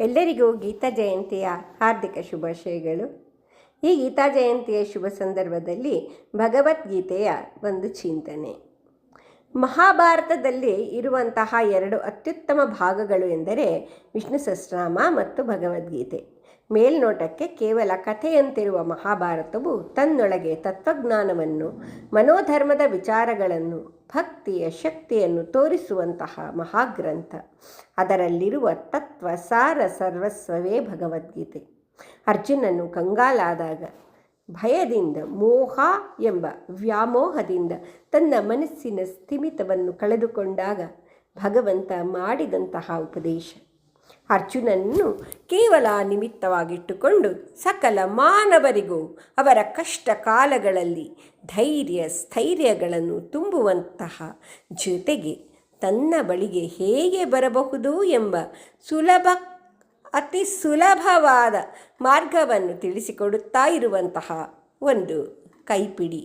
ಎಲ್ಲರಿಗೂ ಗೀತಾ ಜಯಂತಿಯ ಹಾರ್ದಿಕ ಶುಭಾಶಯಗಳು. ಈ ಗೀತಾ ಜಯಂತಿಯ ಶುಭ ಸಂದರ್ಭದಲ್ಲಿ ಭಗವದ್ಗೀತೆಯ ಒಂದು ಚಿಂತನೆ. ಮಹಾಭಾರತದಲ್ಲಿ ಇರುವಂತಹ ಎರಡು ಅತ್ಯುತ್ತಮ ಭಾಗಗಳು ಎಂದರೆ ವಿಷ್ಣು ಸಹಸ್ರನಾಮ ಮತ್ತು ಭಗವದ್ಗೀತೆ. ಮೇಲ್ನೋಟಕ್ಕೆ ಕೇವಲ ಕಥೆಯಂತಿರುವ ಮಹಾಭಾರತವು ತನ್ನೊಳಗೆ ತತ್ವಜ್ಞಾನವನ್ನು, ಮನೋಧರ್ಮದ ವಿಚಾರಗಳನ್ನು ಭಕ್ತಿಯ ಶಕ್ತಿಯನ್ನು ತೋರಿಸುವಂತಹ ಮಹಾಗ್ರಂಥ. ಅದರಲ್ಲಿರುವ ತತ್ವ ಸಾರ ಸರ್ವಸ್ವವೇ ಭಗವದ್ಗೀತೆ. ಅರ್ಜುನನು ಕಂಗಾಲಾದಾಗ ಭಯದಿಂದ ಮೋಹ ಎಂಬ ವ್ಯಾಮೋಹದಿಂದ ತನ್ನ ಮನಸ್ಸಿನ ಸ್ಥಿಮಿತವನ್ನು ಕಳೆದುಕೊಂಡಾಗ ಭಗವಂತ ಮಾಡಿದಂತಹ ಉಪದೇಶ. ಅರ್ಜುನನ್ನು ಕೇವಲ ನಿಮಿತ್ತವಾಗಿಟ್ಟುಕೊಂಡು ಸಕಲ ಮಾನವರಿಗೂ ಅವರ ಕಷ್ಟ ಕಾಲಗಳಲ್ಲಿ ಧೈರ್ಯ, ಸ್ಥೈರ್ಯಗಳನ್ನು ತುಂಬುವಂತಹ ಜೊತೆಗೆ ತನ್ನ ಬಳಿಗೆ ಹೇಗೆ ಬರಬಹುದು ಎಂಬ ಸುಲಭ, ಅತಿ ಸುಲಭವಾದ ಮಾರ್ಗವನ್ನು ತಿಳಿಸಿಕೊಡುತ್ತಾ ಇರುವಂತಹ ಒಂದು ಕೈಪಿಡಿ.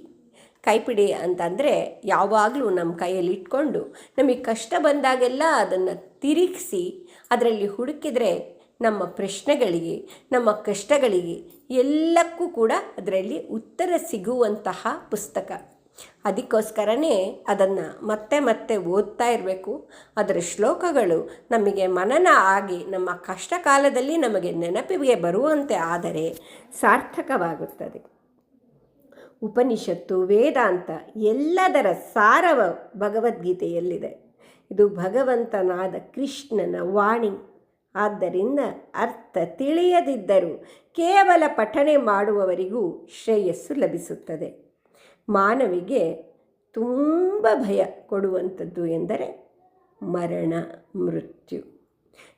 ಕೈಪಿಡಿ ಅಂತಂದರೆ ಯಾವಾಗಲೂ ನಮ್ಮ ಕೈಯಲ್ಲಿ ಇಟ್ಕೊಂಡು ನಮಗೆ ಕಷ್ಟ ಬಂದಾಗೆಲ್ಲ ಅದನ್ನು ತಿರುಗಿಸಿ ಅದರಲ್ಲಿ ಹುಡುಕಿದರೆ ನಮ್ಮ ಪ್ರಶ್ನೆಗಳಿಗೆ, ನಮ್ಮ ಕಷ್ಟಗಳಿಗೆ ಎಲ್ಲಕ್ಕೂ ಕೂಡ ಅದರಲ್ಲಿ ಉತ್ತರ ಸಿಗುವಂತಹ ಪುಸ್ತಕ. ಅದಕ್ಕೋಸ್ಕರನೇ ಅದನ್ನು ಮತ್ತೆ ಮತ್ತೆ ಓದ್ತಾ ಇರಬೇಕು. ಅದರ ಶ್ಲೋಕಗಳು ನಮಗೆ ಮನನ ಆಗಿ, ನಮ್ಮ ಕಷ್ಟ ಕಾಲದಲ್ಲಿ ನಮಗೆ ನೆನಪಿಗೆ ಬರುವಂತೆ ಆದರೆ ಸಾರ್ಥಕವಾಗುತ್ತದೆ. ಉಪನಿಷತ್ತು, ವೇದಾಂತ ಎಲ್ಲದರ ಸಾರವ ಭಗವದ್ಗೀತೆಯಲ್ಲಿದೆ. ಇದು ಭಗವಂತನಾದ ಕೃಷ್ಣನ ವಾಣಿ. ಆದ್ದರಿಂದ ಅರ್ಥ ತಿಳಿಯದಿದ್ದರೂ ಕೇವಲ ಪಠನೆ ಮಾಡುವವರಿಗೂ ಶ್ರೇಯಸ್ಸು ಲಭಿಸುತ್ತದೆ. ಮಾನವಿಗೆ ತುಂಬ ಭಯ ಕೊಡುವಂಥದ್ದು ಎಂದರೆ ಮರಣ, ಮೃತ್ಯು.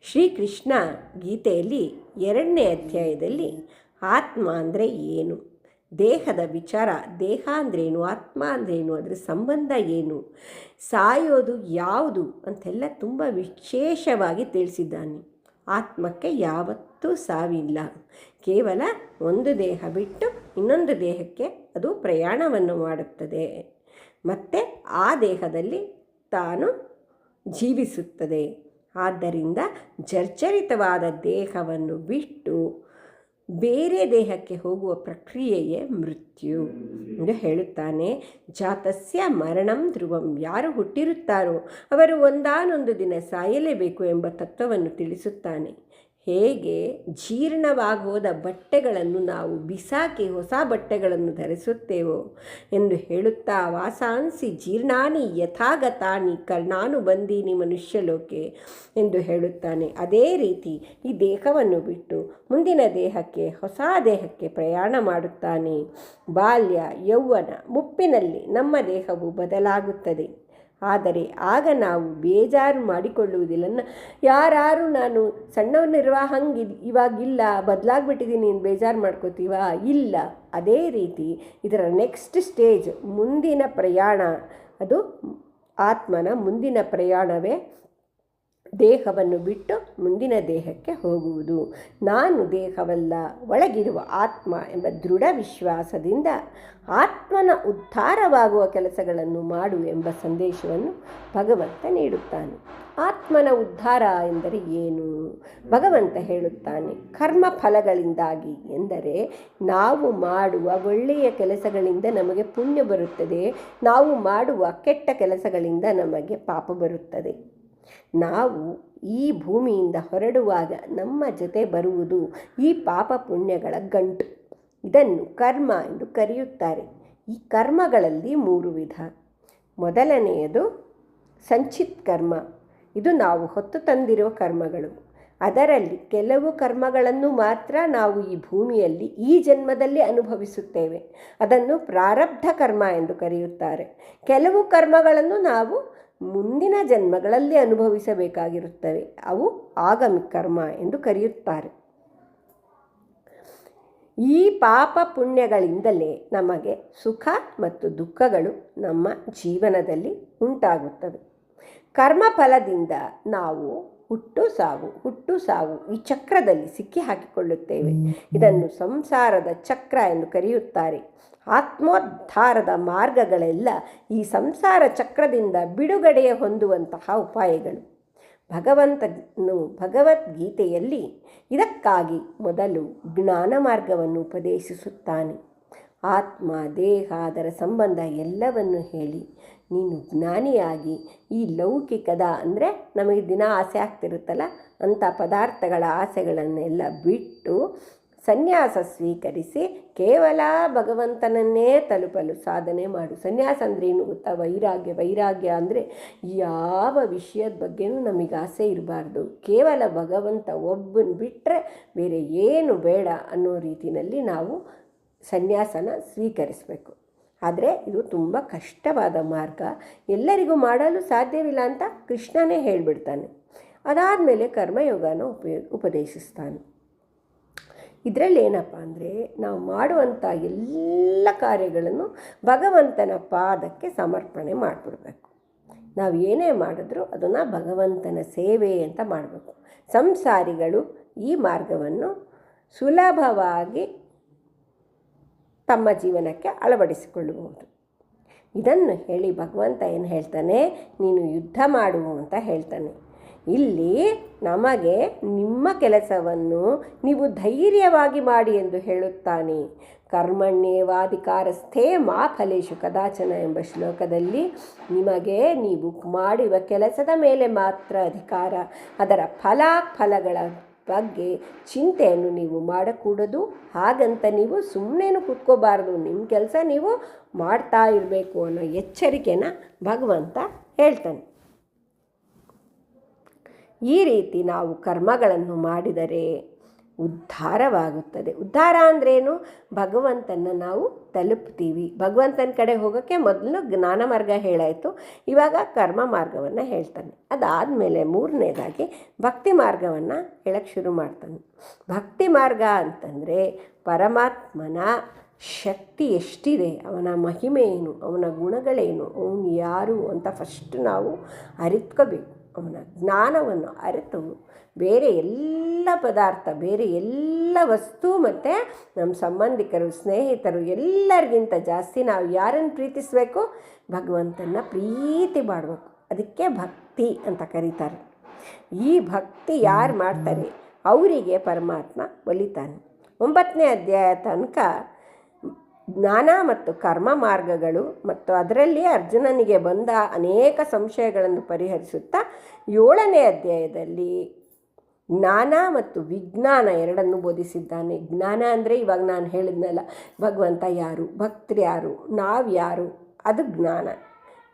ಶ್ರೀಕೃಷ್ಣ ಗೀತೆಯಲ್ಲಿ ಎರಡನೇ ಅಧ್ಯಾಯದಲ್ಲಿ ಆತ್ಮ ಅಂದರೆ ಏನು? ದೇಹದ ವಿಚಾರ ದೇಹ ಅಂದ್ರೇನು ಆತ್ಮ ಅಂದ್ರೇನು ಅದರ ಸಂಬಂಧ ಏನು, ಸಾಯೋದು ಯಾವುದು ಅಂತೆಲ್ಲ ತುಂಬ ವಿಶೇಷವಾಗಿ ತಿಳಿಸಿದ್ದಾನೆ. ಆತ್ಮಕ್ಕೆ ಯಾವತ್ತೂ ಸಾವಿಲ್ಲ. ಕೇವಲ ಒಂದು ದೇಹ ಬಿಟ್ಟು ಇನ್ನೊಂದು ದೇಹಕ್ಕೆ ಅದು ಪ್ರಯಾಣವನ್ನು ಮಾಡುತ್ತದೆ. ಮತ್ತು ಆ ದೇಹದಲ್ಲಿ ತಾನು ಜೀವಿಸುತ್ತದೆ. ಆದ್ದರಿಂದ ಜರ್ಜರಿತವಾದ ದೇಹವನ್ನು ಬಿಟ್ಟು ಬೇರೆ ದೇಹಕ್ಕೆ ಹೋಗುವ ಪ್ರಕ್ರಿಯೆಯೇ ಮೃತ್ಯು ಎಂದು ಹೇಳುತ್ತಾನೆ. ಜಾತಸ್ಯ ಮರಣಂ ಧ್ರುವಂ. ಯಾರು ಹುಟ್ಟಿರುತ್ತಾರೋ ಅವರು ಒಂದಾನೊಂದು ದಿನ ಸಾಯಲೇಬೇಕು ಎಂಬ ತತ್ವವನ್ನು ತಿಳಿಸುತ್ತಾನೆ. ಹೇಗೆ ಜೀರ್ಣವಾಗೋದ ಬಟ್ಟೆಗಳನ್ನು ನಾವು ಬಿಸಾಕಿ ಹೊಸ ಬಟ್ಟೆಗಳನ್ನು ಧರಿಸುತ್ತೇವೋ ಎಂದು ಹೇಳುತ್ತಾ ವಾಸಾಂಸಿ, ಜೀರ್ಣಾನಿ ಯಥಾಗತಾನಿ ಕರ್ಣಾನು ಬಂದೀನಿ ಮನುಷ್ಯಲೋಕೆ ಎಂದು ಹೇಳುತ್ತಾನೆ. ಅದೇ ರೀತಿ ಈ ದೇಹವನ್ನು ಬಿಟ್ಟು ಮುಂದಿನ ದೇಹಕ್ಕೆ, ಹೊಸ ದೇಹಕ್ಕೆ ಪ್ರಯಾಣ ಮಾಡುತ್ತಾನೆ. ಬಾಲ್ಯ, ಯೌವನ ಮುಪ್ಪಿನಲ್ಲಿ ನಮ್ಮ ದೇಹವು ಬದಲಾಗುತ್ತದೆ. ಆದರೆ ಆಗ ನಾವು ಬೇಜಾರು ಮಾಡಿಕೊಳ್ಳುವುದಿಲ್ಲ. ಯಾರು ನಾನು ಸಣ್ಣವನಿರುವ ಹಂಗೆ ಇವಾಗಿಲ್ಲ ಬದಲಾಗ್ಬಿಟ್ಟಿದ್ದೀನಿ ನೀನು ಬೇಜಾರು ಮಾಡ್ಕೋತೀವ? ಇಲ್ಲ. ಅದೇ ರೀತಿ ಇದರ ನೆಕ್ಸ್ಟ್ ಸ್ಟೇಜ್ ಮುಂದಿನ ಪ್ರಯಾಣ. ಅದು ಆತ್ಮನ ಮುಂದಿನ ಪ್ರಯಾಣವೇ. ದೇಹವನ್ನು ಬಿಟ್ಟು ಮುಂದಿನ ದೇಹಕ್ಕೆ ಹೋಗುವುದು. ನಾನು ದೇಹವಲ್ಲ, ಒಳಗಿರುವ ಆತ್ಮ ಎಂಬ ದೃಢ ವಿಶ್ವಾಸದಿಂದ ಆತ್ಮನ ಉದ್ಧಾರವಾಗುವ ಕೆಲಸಗಳನ್ನು ಮಾಡು ಎಂಬ ಸಂದೇಶವನ್ನು ಭಗವಂತ ನೀಡುತ್ತಾನೆ. ಆತ್ಮನ ಉದ್ಧಾರ ಎಂದರೆ ಏನು? ಭಗವಂತ ಹೇಳುತ್ತಾನೆ, ಕರ್ಮ ಫಲಗಳಿಂದಾಗಿ ಎಂದರೆ ನಾವು ಮಾಡುವ ಒಳ್ಳೆಯ ಕೆಲಸಗಳಿಂದ ನಮಗೆ ಪುಣ್ಯ ಬರುತ್ತದೆ, ನಾವು ಮಾಡುವ ಕೆಟ್ಟ ಕೆಲಸಗಳಿಂದ ನಮಗೆ ಪಾಪ ಬರುತ್ತದೆ. ನಾವು ಈ ಭೂಮಿಯಿಂದ ಹೊರಡುವಾಗ ನಮ್ಮ ಜೊತೆ ಬರುವುದು ಈ ಪಾಪ ಪುಣ್ಯಗಳ ಗಂಟು. ಇದನ್ನು ಕರ್ಮ ಎಂದು ಕರೆಯುತ್ತಾರೆ. ಈ ಕರ್ಮಗಳಲ್ಲಿ ಮೂರು ವಿಧ. ಮೊದಲನೆಯದು ಸಂಚಿತ್ ಕರ್ಮ. ಇದು ನಾವು ಹೊತ್ತು ತಂದಿರುವ ಕರ್ಮಗಳು. ಅದರಲ್ಲಿ ಕೆಲವು ಕರ್ಮಗಳನ್ನು ಮಾತ್ರ ನಾವು ಈ ಭೂಮಿಯಲ್ಲಿ ಈ ಜನ್ಮದಲ್ಲಿ ಅನುಭವಿಸುತ್ತೇವೆ. ಅದನ್ನು ಪ್ರಾರಬ್ಧ ಕರ್ಮ ಎಂದು ಕರೆಯುತ್ತಾರೆ. ಕೆಲವು ಕರ್ಮಗಳನ್ನು ನಾವು ಮುಂದಿನ ಜನ್ಮಗಳಲ್ಲಿ ಅನುಭವಿಸಬೇಕಾಗಿರುತ್ತವೆ. ಅವು ಆಗಮಿ ಕರ್ಮ ಎಂದು ಕರೆಯುತ್ತಾರೆ. ಈ ಪಾಪ ಪುಣ್ಯಗಳಿಂದಲೇ ನಮಗೆ ಸುಖ ಮತ್ತು ದುಃಖಗಳು ನಮ್ಮ ಜೀವನದಲ್ಲಿ ಉಂಟಾಗುತ್ತವೆ. ಕರ್ಮಫಲದಿಂದ ನಾವು ಹುಟ್ಟು ಸಾವು ಹುಟ್ಟು ಸಾವು ಈ ಚಕ್ರದಲ್ಲಿ ಸಿಕ್ಕಿ ಹಾಕಿಕೊಳ್ಳುತ್ತೇವೆ ಇದನ್ನು ಸಂಸಾರದ ಚಕ್ರ ಎಂದು ಕರೆಯುತ್ತಾರೆ. ಆತ್ಮೋದ್ಧಾರದ ಮಾರ್ಗಗಳೆಲ್ಲ ಈ ಸಂಸಾರ ಚಕ್ರದಿಂದ ಬಿಡುಗಡೆಯ ಹೊಂದುವಂತಹ ಉಪಾಯಗಳು. ಭಗವಂತನು ಭಗವದ್ಗೀತೆಯಲ್ಲಿ ಇದಕ್ಕಾಗಿ ಮೊದಲು ಜ್ಞಾನ ಮಾರ್ಗವನ್ನು ಉಪದೇಶಿಸುತ್ತಾನೆ. ಆತ್ಮ, ದೇಹ, ಅದರ ಸಂಬಂಧ ಎಲ್ಲವನ್ನು ಹೇಳಿ, ನೀನು ಜ್ಞಾನಿಯಾಗಿ ಈ ಲೌಕಿಕದ ಅಂದರೆ ನಮಗೆ ದಿನ ಆಸೆ ಆಗ್ತಿರುತ್ತಲ್ಲ, ಅಂಥ ಪದಾರ್ಥಗಳ ಆಸೆಗಳನ್ನೆಲ್ಲ ಬಿಟ್ಟು ಸನ್ಯಾಸ ಸ್ವೀಕರಿಸಿ ಕೇವಲ ಭಗವಂತನನ್ನೇ ತಲುಪಲು ಸಾಧನೆ ಮಾಡು. ಸನ್ಯಾಸ ಅಂದ್ರೇನು ಗೊತ್ತಾ? ವೈರಾಗ್ಯ. ವೈರಾಗ್ಯ ಅಂದರೆ ಯಾವ ವಿಷಯದ ಬಗ್ಗೆನೂ ನಮಗೆ ಆಸೆ ಇರಬಾರ್ದು. ಕೇವಲ ಭಗವಂತ ಒಬ್ಬನ ಬಿಟ್ಟರೆ ಬೇರೆ ಏನು ಬೇಡ ಅನ್ನೋ ರೀತಿಯಲ್ಲಿ ನಾವು ಸನ್ಯಾಸನ ಸ್ವೀಕರಿಸಬೇಕು. ಆದರೆ ಇದು ತುಂಬ ಕಷ್ಟವಾದ ಮಾರ್ಗ. ಎಲ್ಲರಿಗೂ ಮಾಡಲು ಸಾಧ್ಯವಿಲ್ಲ ಅಂತ ಕೃಷ್ಣನೇ ಹೇಳಿಬಿಡ್ತಾನೆ. ಅದಾದಮೇಲೆ ಕರ್ಮಯೋಗನ ಉಪಯೋಗ ಉಪದೇಶಿಸ್ತಾನೆ. ಇದರಲ್ಲಿ ಏನಪ್ಪ ಅಂದರೆ ನಾವು ಮಾಡುವಂಥ ಎಲ್ಲ ಕಾರ್ಯಗಳನ್ನು ಭಗವಂತನ ಪಾದಕ್ಕೆ ಸಮರ್ಪಣೆ ಮಾಡಿಬಿಡ್ಬೇಕು. ನಾವು ಏನೇ ಮಾಡಿದ್ರೂ ಅದನ್ನು ಭಗವಂತನ ಸೇವೆ ಅಂತ ಮಾಡಬೇಕು. ಸಂಸಾರಿಗಳು ಈ ಮಾರ್ಗವನ್ನು ಸುಲಭವಾಗಿ ತಮ್ಮ ಜೀವನಕ್ಕೆ ಅಳವಡಿಸಿಕೊಳ್ಳಬಹುದು. ಇದನ್ನು ಹೇಳಿ ಭಗವಂತ ಏನು ಹೇಳ್ತಾನೆ, ನೀನು ಯುದ್ಧ ಮಾಡು ಅಂತ ಹೇಳ್ತಾನೆ. ಇಲ್ಲಿ ನಮಗೆ ನಿಮ್ಮ ಕೆಲಸವನ್ನು ನೀವು ಧೈರ್ಯವಾಗಿ ಮಾಡಿ ಎಂದು ಹೇಳುತ್ತಾನೆ. ಕರ್ಮಣ್ಯೇವಾಧಿಕಾರಸ್ಥೇ ಮಾ ಫಲೇಶು ಕದಾಚನ ಎಂಬ ಶ್ಲೋಕದಲ್ಲಿ ನಿಮಗೆ ನೀವು ಮಾಡುವ ಕೆಲಸದ ಮೇಲೆ ಮಾತ್ರ ಅಧಿಕಾರ, ಅದರ ಫಲಾಫಲಗಳ ಬಗ್ಗೆ ಚಿಂತೆಯನ್ನು ನೀವು ಮಾಡಕೂಡದು. ಹಾಗಂತ ನೀವು ಸುಮ್ಮನೇನು ಕೂತ್ಕೋಬಾರ್ದು, ನಿಮ್ಮ ಕೆಲಸ ನೀವು ಮಾಡ್ತಾ ಇರಬೇಕು ಅನ್ನೋ ಎಚ್ಚರಿಕೆನ ಭಗವಂತ ಹೇಳ್ತಾನೆ. ಈ ರೀತಿ ನಾವು ಕರ್ಮಗಳನ್ನು ಮಾಡಿದರೆ ಉದ್ಧಾರವಾಗುತ್ತದೆ. ಉದ್ಧಾರ ಅಂದ್ರೇನು? ಭಗವಂತನ ನಾವು ತಲುಪ್ತೀವಿ. ಭಗವಂತನ ಕಡೆ ಹೋಗೋಕ್ಕೆ ಮೊದಲು ಜ್ಞಾನ ಮಾರ್ಗ ಹೇಳಾಯಿತು. ಇವಾಗ ಕರ್ಮ ಮಾರ್ಗವನ್ನು ಹೇಳ್ತಾನೆ. ಅದಾದಮೇಲೆ ಮೂರನೇದಾಗಿ ಭಕ್ತಿ ಮಾರ್ಗವನ್ನು ಹೇಳಕ್ಕೆ ಶುರು ಮಾಡ್ತಾನೆ. ಭಕ್ತಿ ಮಾರ್ಗ ಅಂತಂದರೆ ಪರಮಾತ್ಮನ ಶಕ್ತಿ ಎಷ್ಟಿದೆ, ಅವನ ಮಹಿಮೆ ಏನು, ಅವನ ಗುಣಗಳೇನು, ಅವನು ಯಾರು ಅಂತ ಫಸ್ಟ್ ನಾವು ಅರಿತ್ಕೋಬೇಕು. ಅವನ ಜ್ಞಾನವನ್ನು ಅರಿತು ಬೇರೆ ಎಲ್ಲ ಪದಾರ್ಥ, ಬೇರೆ ಎಲ್ಲ ವಸ್ತು ಮತ್ತು ನಮ್ಮ ಸಂಬಂಧಿಕರು, ಸ್ನೇಹಿತರು ಎಲ್ಲರಿಗಿಂತ ಜಾಸ್ತಿ ನಾವು ಯಾರನ್ನು ಪ್ರೀತಿಸಬೇಕು? ಭಗವಂತನ ಪ್ರೀತಿ ಮಾಡಬೇಕು. ಅದಕ್ಕೆ ಭಕ್ತಿ ಅಂತ ಕರೀತಾರೆ. ಈ ಭಕ್ತಿ ಯಾರು ಮಾಡ್ತಾರೆ? ಅವರಿಗೆ ಪರಮಾತ್ಮ ಒಲಿತಾನೆ. ಒಂಬತ್ತನೇ ಅಧ್ಯಾಯ ತನಕ ಜ್ಞಾನ ಮತ್ತು ಕರ್ಮ ಮಾರ್ಗಗಳು ಮತ್ತು ಅದರಲ್ಲಿ ಅರ್ಜುನನಿಗೆ ಬಂದ ಅನೇಕ ಸಂಶಯಗಳನ್ನು ಪರಿಹರಿಸುತ್ತಾ ಏಳನೇ ಅಧ್ಯಾಯದಲ್ಲಿ ಜ್ಞಾನ ಮತ್ತು ವಿಜ್ಞಾನ ಎರಡನ್ನು ಬೋಧಿಸಿದ್ದಾನೆ. ಜ್ಞಾನ ಅಂದರೆ ಇವಾಗ ನಾನು ಹೇಳಿದ್ನಲ್ಲ, ಭಗವಂತ ಯಾರು, ಭಕ್ತರು ಯಾರು, ನಾವು ಯಾರು? ಅದು ಜ್ಞಾನ.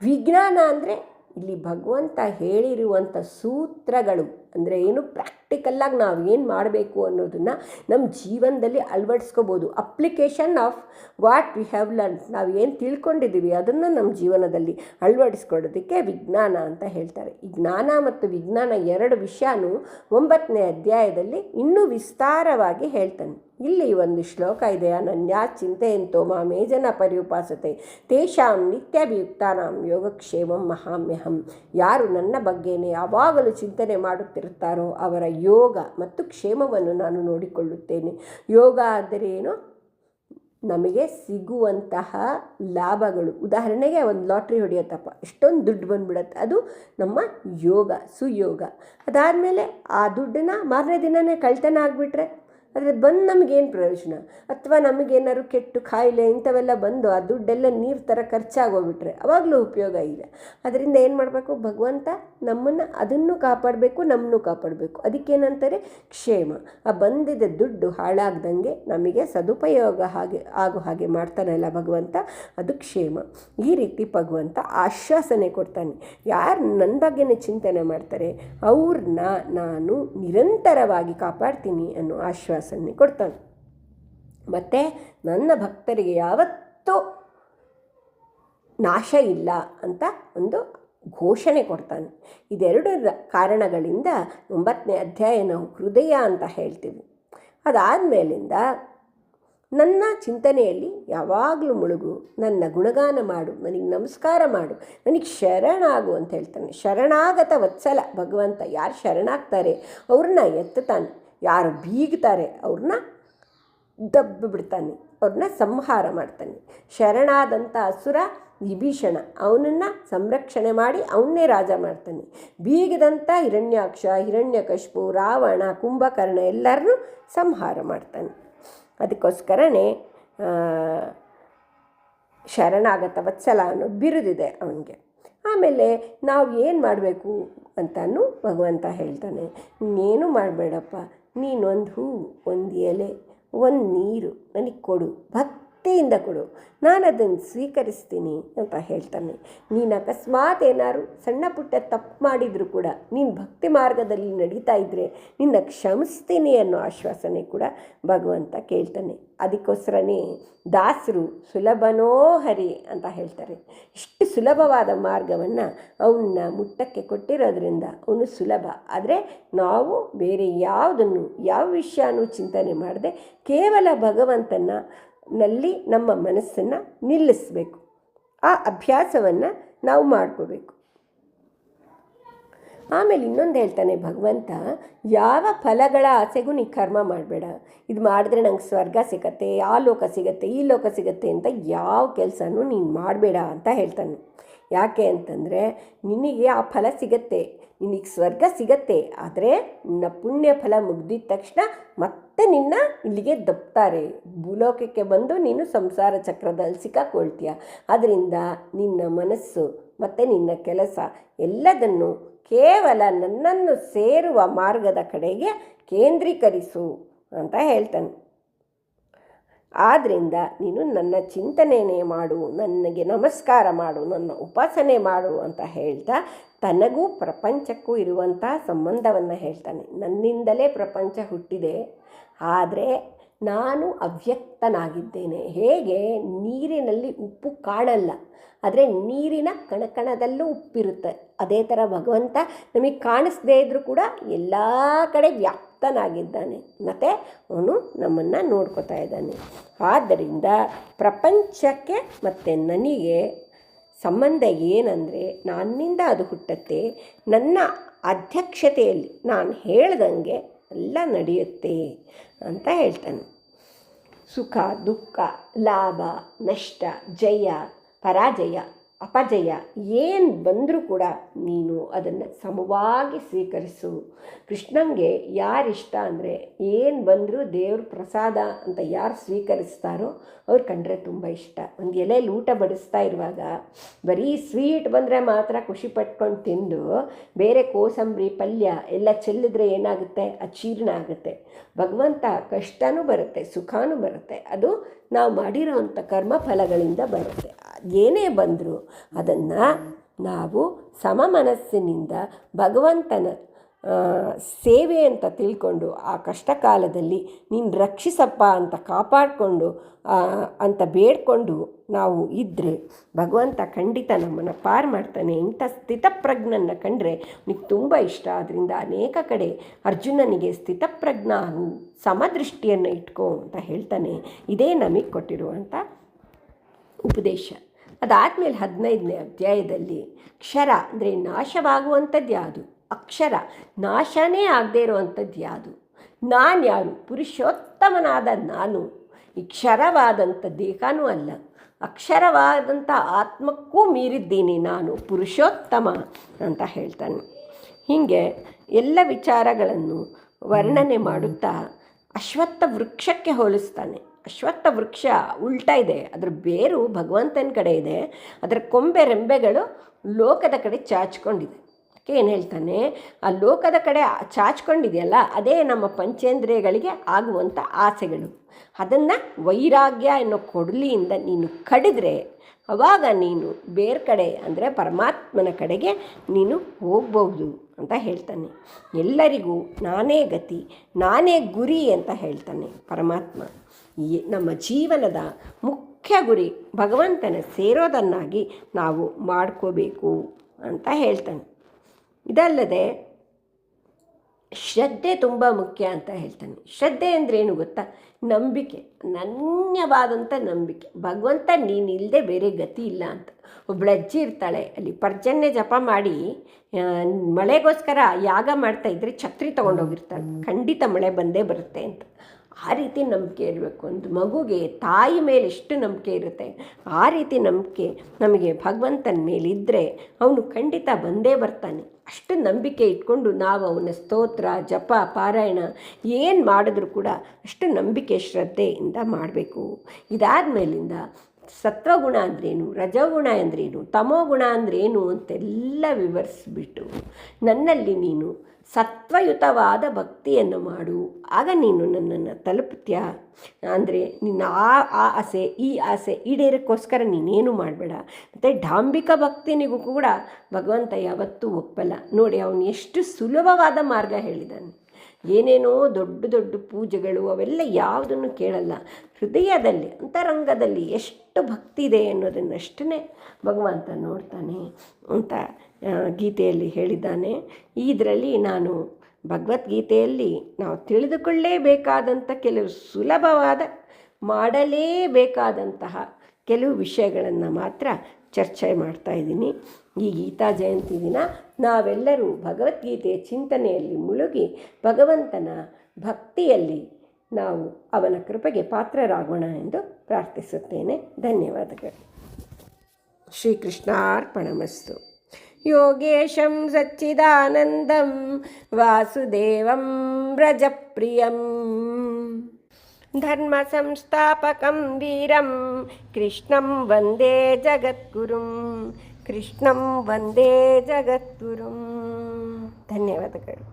ವಿಜ್ಞಾನ ಅಂದರೆ ಇಲ್ಲಿ ಭಗವಂತ ಹೇಳಿರುವಂಥ ಸೂತ್ರಗಳು. ಅಂದರೆ ಏನು ಪ್ರಾಕ್ಟಿಕಲ್ಲಾಗಿ ನಾವು ಏನು ಮಾಡಬೇಕು ಅನ್ನೋದನ್ನು ನಮ್ಮ ಜೀವನದಲ್ಲಿ ಅಳವಡಿಸ್ಕೋಬೋದು. Application of what we have learn ನಾವು ಏನು ತಿಳ್ಕೊಂಡಿದ್ದೀವಿ ಅದನ್ನು ನಮ್ಮ ಜೀವನದಲ್ಲಿ ಅಳವಡಿಸ್ಕೊಳ್ಳೋದಕ್ಕೆ ವಿಜ್ಞಾನ ಅಂತ ಹೇಳ್ತಾರೆ. ಈ ಜ್ಞಾನ ಮತ್ತು ವಿಜ್ಞಾನ ಎರಡು ವಿಷಯನೂ ಒಂಬತ್ತನೇ ಅಧ್ಯಾಯದಲ್ಲಿ ಇನ್ನೂ ವಿಸ್ತಾರವಾಗಿ ಹೇಳ್ತಾನೆ. ಇಲ್ಲಿ ಒಂದು ಶ್ಲೋಕ ಇದೆ. ಅನನ್ಯ ಚಿಂತೆಯಂತೋ ಮಾ ಮೇಜನ ಪರ್ಯುಪಾಸತೆ. ತೇಷಾಂ ನಿತ್ಯಭಿಯುಕ್ತಾನಾಂ ಯೋಗಕ್ಷೇಮಂ ಮಹಾಮ್ಯಹಂ. ಯಾರು ನನ್ನ ಬಗ್ಗೆನೇ ಯಾವಾಗಲೂ ಚಿಂತನೆ ಮಾಡುತ್ತಿರುತ್ತಾರೋ ಅವರ ಯೋಗ ಮತ್ತು ಕ್ಷೇಮವನ್ನು ನಾನು ನೋಡಿಕೊಳ್ಳುತ್ತೇನೆ. ಯೋಗ ಅಂದರೆ ಏನು? ನಮಗೆ ಸಿಗುವಂತಹ ಲಾಭಗಳು. ಉದಾಹರಣೆಗೆ ಒಂದು ಲಾಟ್ರಿ ಹೊಡೆಯುತ್ತಪ್ಪ. ಎಷ್ಟೊಂದು ದುಡ್ಡು ಬಂದುಬಿಡತ್ತೆ. ಅದು ನಮ್ಮ ಯೋಗ, ಸುಯೋಗ. ಅದಾದಮೇಲೆ ಆ ದುಡ್ಡನ್ನ ಮಾರನೇ ದಿನವೇ ಕಳ್ತನ ಆಗಿಬಿಟ್ರೆ ಆದರೆ ಬಂದು ನಮಗೇನು ಪ್ರಯೋಜನ? ಅಥವಾ ನಮಗೇನಾದ್ರು ಕೆಟ್ಟು ಕಾಯಿಲೆ ಇಂಥವೆಲ್ಲ ಬಂದು ಆ ದುಡ್ಡೆಲ್ಲ ನೀರು ಥರ ಖರ್ಚಾಗೋಗ್ಬಿಟ್ರೆ ಅವಾಗಲೂ ಉಪಯೋಗ ಇಲ್ಲ ಅದರಿಂದ ಏನು ಮಾಡಬೇಕು? ಭಗವಂತ ನಮ್ಮನ್ನು ಅದನ್ನು ಕಾಪಾಡಬೇಕು ನಮ್ಮನ್ನು ಕಾಪಾಡಬೇಕು. ಅದಕ್ಕೇನಂತಾರೆ? ಕ್ಷೇಮ. ಆ ಬಂದಿದ್ದ ದುಡ್ಡು ಹಾಳಾಗ್ದಂಗೆ ನಮಗೆ ಸದುಪಯೋಗ ಹಾಗೆ, ಆಗೋ ಹಾಗೆ ಮಾಡ್ತಾನಲ್ಲ ಭಗವಂತ, ಅದು ಕ್ಷೇಮ. ಈ ರೀತಿ ಭಗವಂತ ಆಶ್ವಾಸನೆ ಕೊಡ್ತಾನೆ. ಯಾರು ನನ್ನ ಬಗ್ಗೆನೇ ಚಿಂತನೆ ಮಾಡ್ತಾರೆ ಅವ್ರನ್ನ ನಾನು ನಿರಂತರವಾಗಿ ಕಾಪಾಡ್ತೀನಿ ಅನ್ನೋ ಆಶ್ವಾಸ. ಆಶ್ವಾಸನೆ ಕೊಡ್ತಾನೆ. ಮತ್ತು ನನ್ನ ಭಕ್ತರಿಗೆ ಯಾವತ್ತೂ ನಾಶ ಇಲ್ಲ ಅಂತ ಒಂದು ಘೋಷಣೆ ಕೊಡ್ತಾನೆ. ಇದೆರಡು ಕಾರಣಗಳಿಂದ ಒಂಬತ್ತನೇ ಅಧ್ಯಾಯ ನಾವು ಹೃದಯ ಅಂತ ಹೇಳ್ತೀವಿ. ಅದಾದಮೇಲಿಂದ ನನ್ನ ಚಿಂತನೆಯಲ್ಲಿ ಯಾವಾಗಲೂ ಮುಳುಗು, ನನ್ನ ಗುಣಗಾನ ಮಾಡು, ನನಗೆ ನಮಸ್ಕಾರ ಮಾಡು, ನನಗೆ ಶರಣಾಗು ಅಂತ ಹೇಳ್ತಾನೆ. ಶರಣಾಗತ ವತ್ಸಲ ಭಗವಂತ ಯಾರು ಶರಣಾಗ್ತಾರೆ? ಅವ್ರನ್ನ ಎತ್ತುತ್ತಾನೆ. ಯಾರು ಬೀಗ್ತಾರೆ ಅವ್ರನ್ನ ದಬ್ಬಿ ಬಿಡ್ತಾನೆ, ಅವ್ರನ್ನ ಸಂಹಾರ ಮಾಡ್ತಾನೆ. ಶರಣಾದಂಥ ಅಸುರ ವಿಭೀಷಣ ಅವನನ್ನು ಸಂರಕ್ಷಣೆ ಮಾಡಿ ಅವನ್ನೇ ರಾಜ ಮಾಡ್ತಾನೆ. ಬೀಗದಂಥ ಹಿರಣ್ಯಾಕ್ಷ ಹಿರಣ್ಯಕಶ್ಪು ರಾವಣ, ಕುಂಭಕರ್ಣ ಎಲ್ಲರನ್ನೂ ಸಂಹಾರ ಮಾಡ್ತಾನೆ. ಅದಕ್ಕೋಸ್ಕರನೇ ಶರಣಾಗತ ವತ್ಸಲ ಅನ್ನೋ ಬಿರುದಿದೆ ಅವನಿಗೆ. ಆಮೇಲೆ ನಾವು ಏನು ಮಾಡಬೇಕು ಅಂತಾನು ಭಗವಂತ ಹೇಳ್ತಾನೆ ಇನ್ನೇನು ಮಾಡಬೇಡಪ್ಪ ನೀನೊಂದು ಹೂವು ಒಂದು ಎಲೆ ಒಂದು ನೀರು ನನಗೆ ಕೊಡು. ಭಕ್ತಿಯಿಂದ ಕೊಡು. ನಾನು ಅದನ್ನು ಸ್ವೀಕರಿಸ್ತೀನಿ ಅಂತ ಹೇಳ್ತಾನೆ. ನೀನು ಅಕಸ್ಮಾತ್ ಏನಾದ್ರು ಸಣ್ಣ ಪುಟ್ಟ ತಪ್ಪು ಮಾಡಿದರೂ ಕೂಡ, ನೀನು ಭಕ್ತಿ ಮಾರ್ಗದಲ್ಲಿ ನಡೀತಾ ಇದ್ದರೆ ನಿನ್ನ ಕ್ಷಮಿಸ್ತೀನಿ ಅನ್ನೋ ಆಶ್ವಾಸನೆ ಕೂಡ ಭಗವಂತ ಕೇಳ್ತಾನೆ. ಅದಕ್ಕೋಸ್ಕರನೇ ದಾಸರು ಸುಲಭನೋ ಹರಿ ಅಂತ ಹೇಳ್ತಾರೆ. ಇಷ್ಟು ಸುಲಭವಾದ ಮಾರ್ಗವನ್ನು ಅವನ್ನ ಮುಟ್ಟಕ್ಕೆ ಕೊಟ್ಟಿರೋದ್ರಿಂದ ಅವನು ಸುಲಭ. ಆದರೆ ನಾವು ಬೇರೆ ಯಾವುದನ್ನು, ಯಾವ ವಿಷಯನೂ ಚಿಂತನೆ ಮಾಡದೆ ಕೇವಲ ಭಗವಂತನ ನಲ್ಲಿ ನಮ್ಮ ಮನಸ್ಸನ್ನು ನಿಲ್ಲಿಸಬೇಕು. ಆ ಅಭ್ಯಾಸವನ್ನು ನಾವು ಮಾಡ್ಕೋಬೇಕು. ಆಮೇಲೆ ಇನ್ನೊಂದು ಹೇಳ್ತಾನೆ ಭಗವಂತ, ಯಾವ ಫಲಗಳ ಆಸೆಗೂ ನೀ ಕರ್ಮ ಮಾಡಬೇಡ. ಇದು ಮಾಡಿದ್ರೆ ನಂಗೆ ಸ್ವರ್ಗ ಸಿಗತ್ತೆ, ಆ ಲೋಕ ಸಿಗತ್ತೆ, ಈ ಲೋಕ ಸಿಗತ್ತೆ ಅಂತ ಯಾವ ಕೆಲಸನೂ ನೀನು ಮಾಡಬೇಡ ಅಂತ ಹೇಳ್ತಾನೆ. ಯಾಕೆ ಅಂತಂದರೆ ನಿನಗೆ ಆ ಫಲ ಸಿಗತ್ತೆ. ನಿನಗೆ ಸ್ವರ್ಗ ಸಿಗತ್ತೆ, ಆದರೆ ನಿನ್ನ ಪುಣ್ಯ ಫಲ ಮುಗ್ದಿದ ತಕ್ಷಣ ಮತ್ತೆ ನಿನ್ನ ಇಲ್ಲಿಗೆ ದಪ್ತಾರೆ. ಭೂಲೋಕಕ್ಕೆ ಬಂದು ನೀನು ಸಂಸಾರ ಚಕ್ರದಲ್ಲಿ ಸಿಕ್ಕಾಕೊಳ್ತೀಯ. ಅದರಿಂದ ನಿನ್ನ ಮನಸ್ಸು ಮತ್ತು ನಿನ್ನ ಕೆಲಸ ಎಲ್ಲದನ್ನು ಕೇವಲ ನನ್ನನ್ನು ಸೇರುವ ಮಾರ್ಗದ ಕಡೆಗೆ ಕೇಂದ್ರೀಕರಿಸು ಅಂತ ಹೇಳ್ತಾನೆ. ಆದ್ದರಿಂದ ನೀನು ನನ್ನ ಚಿಂತನೆಯೇ ಮಾಡು, ನನಗೆ ನಮಸ್ಕಾರ ಮಾಡು, ನನ್ನ ಉಪಾಸನೆ ಮಾಡು ಅಂತ ಹೇಳ್ತಾ ತನಗೂ ಪ್ರಪಂಚಕ್ಕೂ ಇರುವಂಥ ಸಂಬಂಧವನ್ನು ಹೇಳ್ತಾನೆ. ನನ್ನಿಂದಲೇ ಪ್ರಪಂಚ ಹುಟ್ಟಿದೆ. ಆದರೆ ನಾನು ಅವ್ಯಕ್ತನಾಗಿದ್ದೇನೆ. ಹೇಗೆ? ನೀರಿನಲ್ಲಿ ಉಪ್ಪು ಕಾಣಲ್ಲ ಆದರೆ ನೀರಿನ ಕಣಕಣದಲ್ಲೂ ಉಪ್ಪಿರುತ್ತೆ. ಅದೇ ಥರ ಭಗವಂತ ನಮಗೆ ಕಾಣಿಸ್ದೇ ಇದ್ದರೂ ಕೂಡ ಎಲ್ಲ ಕಡೆ ವ್ಯಾಪ್ತನಾಗಿದ್ದಾನೆ. ಮತ್ತು ಅವನು ನಮ್ಮನ್ನು ನೋಡ್ಕೋತಾ ಇದ್ದಾನೆ. ಆದ್ದರಿಂದ ಪ್ರಪಂಚಕ್ಕೆ ಮತ್ತು ನನಗೆ ಸಂಬಂಧ ಏನಂದರೆ ನನ್ನಿಂದ ಅದು ಹುಟ್ಟತ್ತೆ. ನನ್ನ ಅಧ್ಯಕ್ಷತೆಯಲ್ಲಿ ನಾನು ಹೇಳ್ದಂಗೆ ಎಲ್ಲ ನಡೆಯುತ್ತೆ. ಅಂತ ಹೇಳ್ತಾನೆ. ಸುಖ ದುಃಖ ಲಾಭ ನಷ್ಟ ಜಯ ಪರಾಜಯ. ಅಪಜಯ, ಏನು ಬಂದರೂ ಕೂಡ ನೀನು ಅದನ್ನು ಸಮವಾಗಿ ಸ್ವೀಕರಿಸು. ಕೃಷ್ಣಂಗೆ ಯಾರಿಷ್ಟ ಅಂದರೆ ಏನು ಬಂದರೂ ದೇವ್ರ ಪ್ರಸಾದ ಅಂತ ಯಾರು ಸ್ವೀಕರಿಸ್ತಾರೋ ಅವ್ರು ಕಂಡ್ರೆ ತುಂಬ ಇಷ್ಟ. ಒಂದು ಎಲೆಯಲ್ಲಿ ಊಟ ಬಡಿಸ್ತಾ ಇರುವಾಗ ಬರೀ ಸ್ವೀಟ್ ಬಂದರೆ ಮಾತ್ರ ಖುಷಿ ಪಟ್ಕೊಂಡು ತಿಂದು ಬೇರೆ ಕೋಸಂಬರಿ, ಪಲ್ಯ ಎಲ್ಲ ಚೆಲ್ಲಿದ್ರೆ ಏನಾಗುತ್ತೆ? ಅಚೀರ್ಣ ಆಗುತ್ತೆ. ಭಗವಂತ ಕಷ್ಟನೂ ಬರುತ್ತೆ, ಸುಖನೂ ಬರುತ್ತೆ. ಅದು ನಾವು ಮಾಡಿರೋವಂಥ ಕರ್ಮ ಫಲಗಳಿಂದ ಬರುತ್ತೆ. ಏನೇ ಬಂದರೂ ಅದನ್ನು ನಾವು ಸಮ ಮನಸ್ಸಿನಿಂದ ಭಗವಂತನ ಸೇವೆ ಅಂತ ತಿಳ್ಕೊಂಡು ಆ ಕಷ್ಟ ಕಾಲದಲ್ಲಿ ನೀನು ರಕ್ಷಿಸಪ್ಪ ಅಂತ ಕಾಪಾಡಿಕೊಂಡು ಅಂತ ಬೇಡ್ಕೊಂಡು ನಾವು ಇದ್ದರೆ ಭಗವಂತ ಖಂಡಿತ ನಮ್ಮನ್ನು ಪಾರು ಮಾಡ್ತಾನೆ. ಇಂಥ ಸ್ಥಿತಪ್ರಜ್ಞನ್ನು ಕಂಡ್ರೆ ನಿಮಗೆ ತುಂಬ ಇಷ್ಟ. ಆದ್ದರಿಂದ ಅನೇಕ ಕಡೆ ಅರ್ಜುನನಿಗೆ ಸ್ಥಿತಪ್ರಜ್ಞ ಸಮದೃಷ್ಟಿಯನ್ನು ಇಟ್ಕೋ ಅಂತ ಹೇಳ್ತಾನೆ. ಇದೇ ನಮಗೆ ಕೊಟ್ಟಿರುವಂಥ ಉಪದೇಶ. ಅದಾದಮೇಲೆ ಹದಿನೈದನೇ ಅಧ್ಯಾಯದಲ್ಲಿ ಕ್ಷರ ಅಂದರೆ ನಾಶವಾಗುವಂಥದ್ದು ಯಾವುದು ಅಕ್ಷರ ನಾಶನೇ ಆಗದೇ ಇರುವಂಥದ್ದು ಯಾವುದು? ನಾನು ಯಾರು? ಪುರುಷೋತ್ತಮನಾದ ನಾನು. ಈ ಕ್ಷರವಾದಂಥ ದೇಹನೂ ಅಲ್ಲ. ಅಕ್ಷರವಾದಂಥ ಆತ್ಮಕ್ಕೂ ಮೀರಿದ್ದೀನಿ ನಾನು. ಪುರುಷೋತ್ತಮ ಅಂತ ಹೇಳ್ತಾನೆ. ಹೀಗೆ ಎಲ್ಲ ವಿಚಾರಗಳನ್ನು ವರ್ಣನೆ ಮಾಡುತ್ತಾ ಅಶ್ವತ್ಥ ವೃಕ್ಷಕ್ಕೆ ಹೋಲಿಸ್ತಾನೆ. ಅಶ್ವತ್ಥ ವೃಕ್ಷ ಉಲ್ಟಾ ಇದೆ. ಅದರ ಬೇರು ಭಗವಂತನ ಕಡೆ ಇದೆ. ಅದರ ಕೊಂಬೆ ರೆಂಬೆಗಳು ಲೋಕದ ಕಡೆ ಚಾಚ್ಕೊಂಡಿದೆ. ಅದಕ್ಕೆ ಏನು ಹೇಳ್ತಾನೆ, ಆ ಲೋಕದ ಕಡೆ ಚಾಚ್ಕೊಂಡಿದೆಯಲ್ಲ, ಅದೇ ನಮ್ಮ ಪಂಚೇಂದ್ರಿಯಗಳಿಗೆ ಆಗುವಂಥ ಆಸೆಗಳು. ಅದನ್ನು ವೈರಾಗ್ಯ ಎನ್ನೋ ಕೊಡಲಿಯಿಂದ ನೀನು ಕಡಿದ್ರೆ, ಅವಾಗ ನೀನು ಬೇರೆ ಕಡೆ ಅಂದರೆ ಪರಮಾತ್ಮನ ಕಡೆಗೆ ನೀನು ಹೋಗ್ಬೋದು ಅಂತ ಹೇಳ್ತಾನೆ. ಎಲ್ಲರಿಗೂ ನಾನೇ ಗತಿ, ನಾನೇ ಗುರಿ ಅಂತ ಹೇಳ್ತಾನೆ ಪರಮಾತ್ಮ. ನಮ್ಮ ಜೀವನದ ಮುಖ್ಯ ಗುರಿ ಭಗವಂತನ ಸೇರೋದನ್ನಾಗಿ ನಾವು ಮಾಡ್ಕೋಬೇಕು ಅಂತ ಹೇಳ್ತಾನೆ. ಇದಲ್ಲದೆ, ಶ್ರದ್ಧೆ ತುಂಬ ಮುಖ್ಯ ಅಂತ ಹೇಳ್ತಾನೆ. ಶ್ರದ್ಧೆ ಅಂದರೆ ಏನು ಗೊತ್ತಾ? ನಂಬಿಕೆ ಅನನ್ಯವಾದಂಥ ನಂಬಿಕೆ. ಭಗವಂತ ನೀನಿಲ್ಲದೆ ಬೇರೆ ಗತಿ ಇಲ್ಲ ಅಂತ. ಒಬ್ಬಳು ಅಜ್ಜಿ ಇರ್ತಾಳೆ, ಅಲ್ಲಿ ಪರ್ಜನ್ಯ ಜಪ ಮಾಡಿ ಮಳೆಗೋಸ್ಕರ ಯಾಗ ಮಾಡ್ತಾ ಇದ್ರೆ ಛತ್ರಿ ತೊಗೊಂಡೋಗಿರ್ತಾಳೆ. ಖಂಡಿತ ಮಳೆ ಬಂದೇ ಬರುತ್ತೆ ಅಂತ. ಆ ರೀತಿ ನಂಬಿಕೆ ಇರಬೇಕು ಒಂದು ಮಗುಗೆ ತಾಯಿ ಮೇಲೆ ಎಷ್ಟು ನಂಬಿಕೆ ಇರುತ್ತೆ, ಆ ರೀತಿ ನಂಬಿಕೆ ನಮಗೆ ಭಗವಂತನ ಮೇಲಿದ್ದರೆ ಅವನು ಖಂಡಿತ ಬಂದೇ ಬರ್ತಾನೆ. ಅಷ್ಟು ನಂಬಿಕೆ ಇಟ್ಕೊಂಡು ನಾವು ಅವನ ಸ್ತೋತ್ರ, ಜಪ, ಪಾರಾಯಣ ಏನು ಮಾಡಿದ್ರೂ ಕೂಡ ಅಷ್ಟು ನಂಬಿಕೆ, ಶ್ರದ್ಧೆಯಿಂದ ಮಾಡಬೇಕು. ಇದಾದ ಮೇಲಿಂದ ಸತ್ವಗುಣ ಅಂದ್ರೇನು, ರಜೋಗುಣ ಅಂದ್ರೇನು, ತಮೋಗುಣ ಅಂದ್ರೇನು ಅಂತೆಲ್ಲ ವಿವರಿಸ್ಬಿಟ್ಟು ನನ್ನಲ್ಲಿ ನೀನು ಸತ್ವಯುತವಾದ ಭಕ್ತಿಯನ್ನು ಮಾಡು. ಆಗ ನೀನು ನನ್ನನ್ನು ತಲುಪ್ತೀಯ? ಅಂದರೆ ನಿನ್ನ ಆ ಆ ಆಸೆ, ಈ ಆಸೆ ಈಡೇರಕ್ಕೋಸ್ಕರ ನೀನೇನು ಮಾಡಬೇಡ. ಮತ್ತು ಡಾಂಬಿಕ ಭಕ್ತಿನಿಗೂ ಕೂಡ ಭಗವಂತ ಯಾವತ್ತೂ ಒಪ್ಪಲ್ಲ. ನೋಡಿ, ಅವನು ಎಷ್ಟು ಸುಲಭವಾದ ಮಾರ್ಗ ಹೇಳಿದ್ದಾನೆ. ಏನೇನೋ ದೊಡ್ಡ ದೊಡ್ಡ ಪೂಜೆಗಳು ಅವೆಲ್ಲ ಯಾವುದನ್ನು ಕೇಳಲ್ಲ. ಹೃದಯದಲ್ಲಿ, ಅಂತರಂಗದಲ್ಲಿ ಎಷ್ಟು ಭಕ್ತಿ ಇದೆ ಅನ್ನೋದನ್ನಷ್ಟೇ ಭಗವಂತ ನೋಡ್ತಾನೆ ಅಂತ ಗೀತೆಯಲ್ಲಿ ಹೇಳಿದ್ದಾನೆ. ಇದರಲ್ಲಿ ನಾನು ಭಗವದ್ಗೀತೆಯಲ್ಲಿ ನಾವು ತಿಳಿದುಕೊಳ್ಳೇಬೇಕಾದಂಥ ಕೆಲವು ಸುಲಭವಾದ, ಮಾಡಲೇಬೇಕಾದಂತಹ ಕೆಲವು ವಿಷಯಗಳನ್ನು ಮಾತ್ರ ಚರ್ಚೆ ಮಾಡ್ತಾ ಇದ್ದೀನಿ. ಈ ಗೀತಾ ಜಯಂತಿ ದಿನ ನಾವೆಲ್ಲರೂ ಭಗವದ್ಗೀತೆಯ ಚಿಂತನೆಯಲ್ಲಿ ಮುಳುಗಿ ಭಗವಂತನ ಭಕ್ತಿಯಲ್ಲಿ ನಾವು ಅವನ ಕೃಪೆಗೆ ಪಾತ್ರರಾಗೋಣ ಎಂದು ಪ್ರಾರ್ಥಿಸುತ್ತೇನೆ. ಧನ್ಯವಾದಗಳು. ಶ್ರೀಕೃಷ್ಣಾರ್ಪಣಮಸ್ತು. ಯೋಗೇಶಂ ಸಚ್ಚಿದಾನಂದಂ ವಾಸುದೇವಂ ವ್ರಜಪ್ರಿಯಂ. ధర్మసంస్థాపకం వీరం కృష్ణం వందే జగద్గురుం కృష్ణం వందే జగద్గురుం ధన్యవాదಗಳು